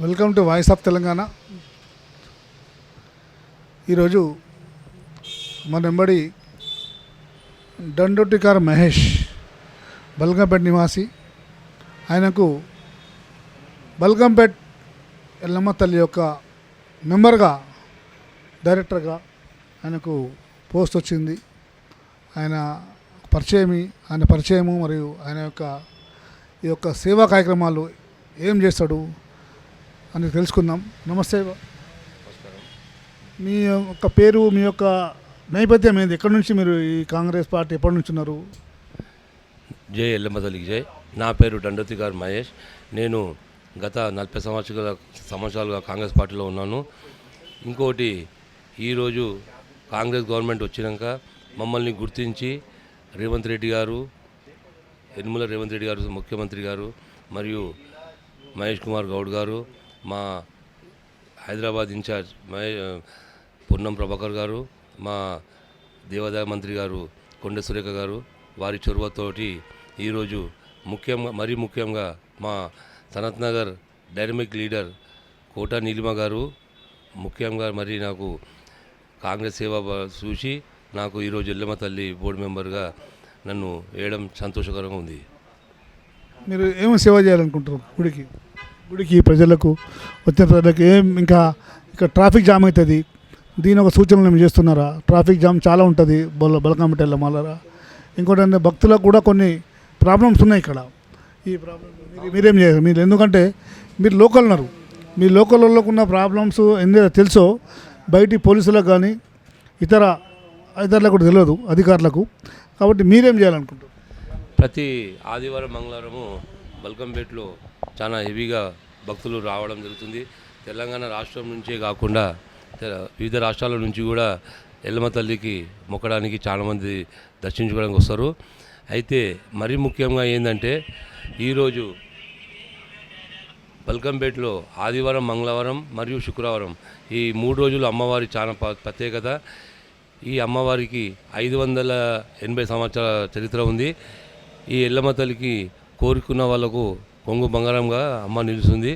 Welcome to voice of Telangana. ఈరోజు మన వెంబడి దండోటికార్ మహేష్ బల్గంపేట్ నివాసి. ఆయనకు బల్గంపేట్ ఎల్లమ్మ తల్లి యొక్క మెంబర్గా డైరెక్టర్గా ఆయనకు పోస్ట్ వచ్చింది. ఆయన పరిచయమి ఆయన పరిచయము మరియు ఆయన యొక్క ఈ యొక్క సేవా కార్యక్రమాలు ఏం చేస్తాడు అని తెలుసుకుందాం. నమస్తే. మీ యొక్క పేరు మీ యొక్క నేపథ్యం ఏంది? ఎక్కడి నుంచి మీరు ఈ కాంగ్రెస్ పార్టీ ఎప్పటి నుంచి ఉన్నారు? జై ఎల్లమ్మ తల్లికి జై. నా పేరు దండోతి గారు మహేష్. నేను గత నలభై సంవత్సరాల సంవత్సరాలుగా కాంగ్రెస్ పార్టీలో ఉన్నాను. ఇంకోటి ఈరోజు కాంగ్రెస్ గవర్నమెంట్ వచ్చినాక మమ్మల్ని గుర్తించి రేవంత్ రెడ్డి గారు యనుమల రేవంత్ రెడ్డి గారు ముఖ్యమంత్రి గారు మరియు మహేష్ కుమార్ గౌడ్ గారు మా హైదరాబాద్ ఇన్ఛార్జ్ మహే పొన్నం ప్రభాకర్ గారు మా దేవాదాయ మంత్రి గారు కొండ సురేఖ గారు వారి చొరవతోటి ఈరోజు ముఖ్యంగా మరీ ముఖ్యంగా మా సనత్ నగర్ డైనమిక్ లీడర్ కోట నీలిమ గారు ముఖ్యంగా మరి నాకు కాంగ్రెస్ సేవ చూసి నాకు ఈరోజు ఎల్లమ్మ తల్లి బోర్డు మెంబర్గా నన్ను వేయడం సంతోషకరంగా ఉంది. మీరు ఏమి సేవ చేయాలనుకుంటారు గుడికి? గుడికి ప్రజలకు వచ్చిన ప్రజలకు ఏం ఇంకా ఇక్కడ ట్రాఫిక్ జామ్ అవుతుంది. దీని ఒక సూచనలు మేము చేస్తున్నారా? ట్రాఫిక్ జామ్ చాలా ఉంటుంది బల బలకంపేటలో మళ్ళారా ఇంకోటి అంటే భక్తులకు కూడా కొన్ని ప్రాబ్లమ్స్ ఉన్నాయి ఇక్కడ. ఈ ప్రాబ్లమ్ మీరు మీరేం చేయరు మీరు ఎందుకంటే మీరు లోకల్ ఉన్నారు. మీ లోకల్ వాళ్ళకు ఉన్న ప్రాబ్లమ్స్ ఎన్ని తెలుసో బయటి పోలీసులకు కానీ ఇతర ఇతరులకు కూడా తెలియదు అధికారులకు. కాబట్టి మీరేం చేయాలనుకుంటారు ప్రతి ఆదివారం మంగళవారము బల్కంపేటలో చాలా హెవీగా భక్తులు రావడం జరుగుతుంది. తెలంగాణ రాష్ట్రం నుంచే కాకుండా వివిధ రాష్ట్రాల నుంచి కూడా ఎల్లమ్మ తల్లికి మొక్కడానికి చాలామంది దర్శించుకోవడానికి వస్తారు. అయితే మరీ ముఖ్యంగా ఏంటంటే ఈరోజు బల్కంపేటలో ఆదివారం మంగళవారం మరియు శుక్రవారం ఈ మూడు రోజులు అమ్మవారి చాలా ప- ప్రత్యేకత. ఈ అమ్మవారికి ఐదు వందల ఎనభై సంవత్సరాల చరిత్ర ఉంది. ఈ ఎల్లమ్మ తల్లికి కోరుకున్న వాళ్ళకు కొంగు బంగారంగా అమ్మ నిలుస్తుంది.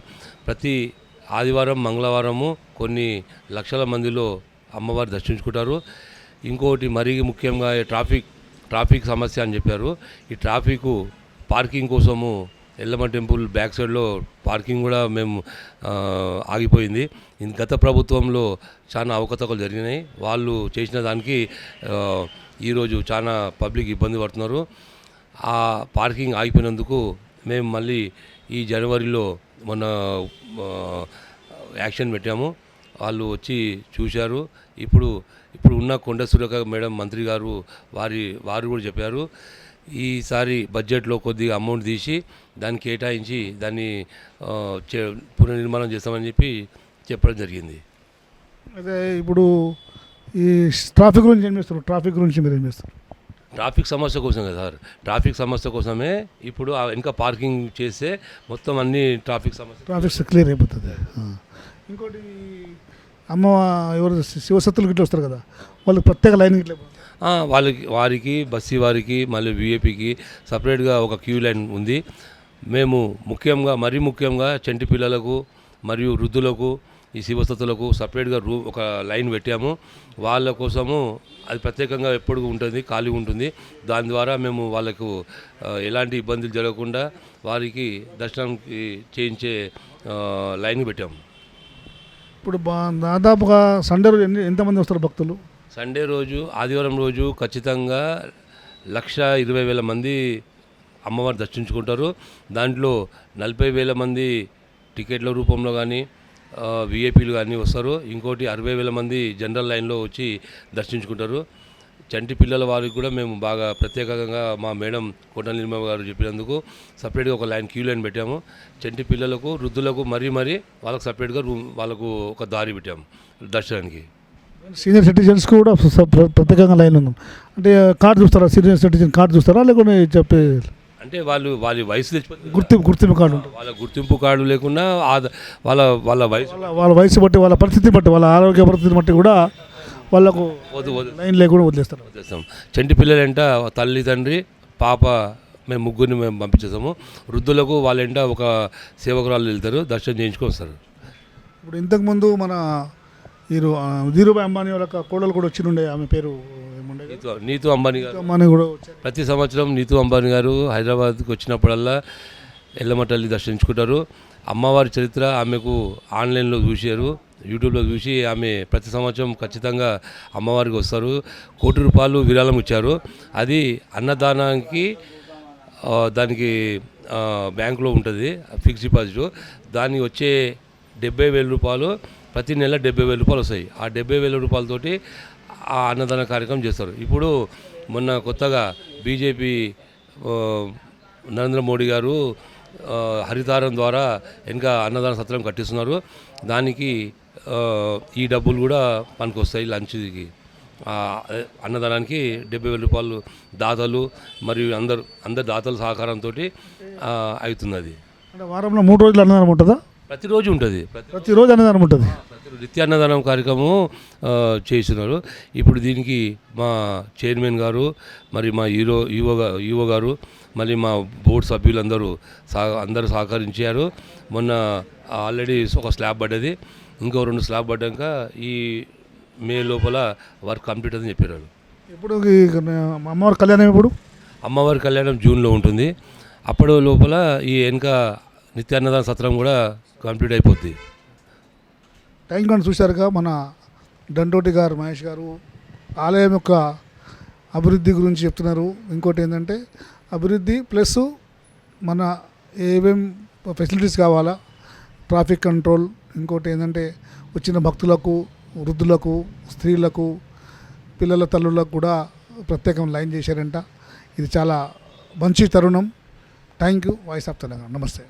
ప్రతి ఆదివారం మంగళవారము కొన్ని లక్షల మందిలో అమ్మవారి దర్శించుకుంటారు. ఇంకోటి మరీ ముఖ్యంగా ఈ ట్రాఫిక్ ట్రాఫిక్ సమస్య అని చెప్పారు. ఈ ట్రాఫిక్ పార్కింగ్ కోసము ఎల్లమ్మ టెంపుల్ బ్యాక్ సైడ్లో పార్కింగ్ కూడా మేము ఆగిపోయింది. గత ప్రభుత్వంలో చాలా అవకతవకలు జరిగినాయి. వాళ్ళు చేసిన దానికి ఈరోజు చాలా పబ్లిక్ ఇబ్బంది పడుతున్నారు. ఆ పార్కింగ్ ఆగిపోయినందుకు మేము మళ్ళీ ఈ జనవరిలో మొన్న యాక్షన్ పెట్టాము. వాళ్ళు వచ్చి చూశారు. ఇప్పుడు ఇప్పుడు ఉన్న కొండ సురేఖ మేడం మంత్రి గారు వారి వారు కూడా చెప్పారు. ఈసారి బడ్జెట్లో కొద్దిగా అమౌంట్ తీసి దాన్ని కేటాయించి దాన్ని చే- పునర్నిర్మాణం చేస్తామని చెప్పి చెప్పడం జరిగింది. అదే ఇప్పుడు ఈ ట్రాఫిక్ గురించి ఏం చేస్తారు? ట్రాఫిక్ గురించి మీరు ఏం చేస్తారు? ట్రాఫిక్ సమస్య కోసం కదా సార్. ట్రాఫిక్ సమస్య కోసమే ఇప్పుడు ఇంకా పార్కింగ్ చేస్తే మొత్తం అన్ని ట్రాఫిక్ సమస్య ట్రాఫిక్ క్లియర్ అయిపోతుంది. ఇంకోటి అమ్మ ఎవరు శివసత్తులు గిట్ల వస్తారు కదా వాళ్ళకి ప్రత్యేక లైన్ గిట్ల వాళ్ళకి వారికి బస్సీ వారికి మళ్ళీ విఏపికి సపరేట్గా ఒక క్యూ లైన్ ఉంది. మేము ముఖ్యంగా మరీ ముఖ్యంగా చంటి పిల్లలకు మరియు వృద్ధులకు ఈ శివసత్తులకు సపరేట్గా రూ ఒక లైన్ పెట్టాము. వాళ్ళ కోసము అది ప్రత్యేకంగా ఎప్పుడు ఉంటుంది ఖాళీ ఉంటుంది. దాని ద్వారా మేము వాళ్ళకు ఎలాంటి ఇబ్బందులు జరగకుండా వారికి దర్శనంకి చేయించే లైన్ పెట్టాము. ఇప్పుడు దాదాపుగా సండే రోజు ఎన్ని ఎంతమంది వస్తారు భక్తులు? సండే రోజు ఆదివారం రోజు ఖచ్చితంగా లక్ష ఇరవై వేల మంది అమ్మవారు దర్శించుకుంటారు. దాంట్లో నలభై వేల మంది టికెట్ల రూపంలో కానీ విఐపీలు అన్నీ వస్తారు. ఇంకోటి అరవై వేల మంది జనరల్ లైన్లో వచ్చి దర్శించుకుంటారు. చంటి పిల్లల వారికి కూడా మేము బాగా ప్రత్యేకంగా మా మేడం కోట నిర్మల గారు చెప్పినందుకు సపరేట్గా ఒక లైన్ క్యూ లైన్ పెట్టాము. చంటి పిల్లలకు వృద్ధులకు మరీ మరీ వాళ్ళకు సపరేట్గా రూమ్ వాళ్ళకు ఒక దారి పెట్టాము దర్శనానికి. సీనియర్ సిటిజన్స్ కూడా ప్రత్యేకంగా లైన్ ఉంది. అంటే కార్డు చూస్తారా? సీనియర్ సిటిజన్ కార్డు చూస్తారా? లేకుంటే చెప్పే అంటే వాళ్ళు వాళ్ళ వయసు తెచ్చిపోతే గుర్తింపు గుర్తింపు కార్డు వాళ్ళ గుర్తింపు కార్డు లేకుండా వాళ్ళ వాళ్ళ వయసు వాళ్ళ వయసు బట్టి వాళ్ళ పరిస్థితి బట్టి వాళ్ళ ఆరోగ్య పరిస్థితి బట్టి కూడా వాళ్ళకు లైన్ లేకుండా వదిలేస్తారు. వదిలేస్తాం. చంటి పిల్లలంట తల్లి తండ్రి పాప మేము ముగ్గురిని మేము పంపించేస్తాము. వృద్ధులకు వాళ్ళంట ఒక సేవకురాలు వెళ్తారు దర్శనం చేయించుకొని వస్తారు. ఇప్పుడు ఇంతకుముందు మన ఆ, ధీరుభాయ్ అంబానీ వాళ్ళ కోడలు కూడా వచ్చిండే ఆమె పేరు నీతు నీతు అంబానీ గారు. అంబానీ కూడా ప్రతి సంవత్సరం నీతు అంబానీ గారు హైదరాబాద్కి వచ్చినప్పుడల్లా ఎల్లమటల్లి దర్శించుకుంటారు. అమ్మవారి చరిత్ర ఆమెకు ఆన్లైన్లో చూశారు యూట్యూబ్లో చూసి ఆమె ప్రతి సంవత్సరం ఖచ్చితంగా అమ్మవారికి వస్తారు. కోటి రూపాయలు విరాళం ఇచ్చారు. అది అన్నదానానికి దానికి బ్యాంకులో ఉంటుంది ఫిక్స్ డిపాజిట్. దానికి వచ్చే డెబ్బై వేల రూపాయలు ప్రతి నెల డెబ్బై వేల రూపాయలు వస్తాయి. ఆ డెబ్బై వేల రూపాయలతోటి ఆ అన్నదాన కార్యక్రమం చేస్తారు. ఇప్పుడు మొన్న కొత్తగా బీజేపీ నరేంద్ర మోడీ గారు హరితారం ద్వారా ఇంకా అన్నదాన సత్రం కట్టిస్తున్నారు. దానికి ఈ డబ్బులు కూడా పనికొస్తాయి లంచ్కి. అన్నదానానికి డెబ్బై వేల రూపాయలు దాతలు మరియు అందరు అందరు దాతల సహకారంతో అవుతుంది అది వారంలో మూడు రోజులు అన్నదానం ఉంటుందా? ప్రతిరోజు ఉంటుంది. ప్రతి ప్రతిరోజు అన్నదానం ఉంటుంది. ప్రతి నిత్య అన్నదానం కార్యక్రమం చేస్తున్నారు ఇప్పుడు దీనికి మా చైర్మన్ గారు మరి మా హీరో ఈవో ఈవో గారు మరి మా బోర్డు సభ్యులందరూ సహ అందరూ సహకరించారు. మొన్న ఆల్రెడీ ఒక స్లాబ్ పడ్డది. ఇంకో రెండు స్లాబ్ పడ్డాక ఈ మే లోపల వర్క్ కంప్లీట్ అని చెప్పారు. ఇప్పుడు అమ్మవారి కళ్యాణం ఇప్పుడు అమ్మవారి కళ్యాణం జూన్లో ఉంటుంది. అప్పటి లోపల ఈ వెనుక నిత్యాన్నదాన సత్రం కూడా కంప్లీట్ అయిపోద్ది. టైం కానీ చూశారుగా మన దండోటి గారు మహేష్ గారు ఆలయం యొక్క అభివృద్ధి గురించి చెప్తున్నారు. ఇంకోటి ఏంటంటే అభివృద్ధి ప్లస్ మన ఏమేం ఫెసిలిటీస్ కావాలా? Traffic control. ఇంకోటి ఏంటంటే వచ్చిన భక్తులకు వృద్ధులకు స్త్రీలకు పిల్లల తల్లులకు కూడా ప్రత్యేకం లైన్ చేశారంట. ఇది చాలా మంచి తరుణం. Thank you. Voice of Telangana. నమస్తే.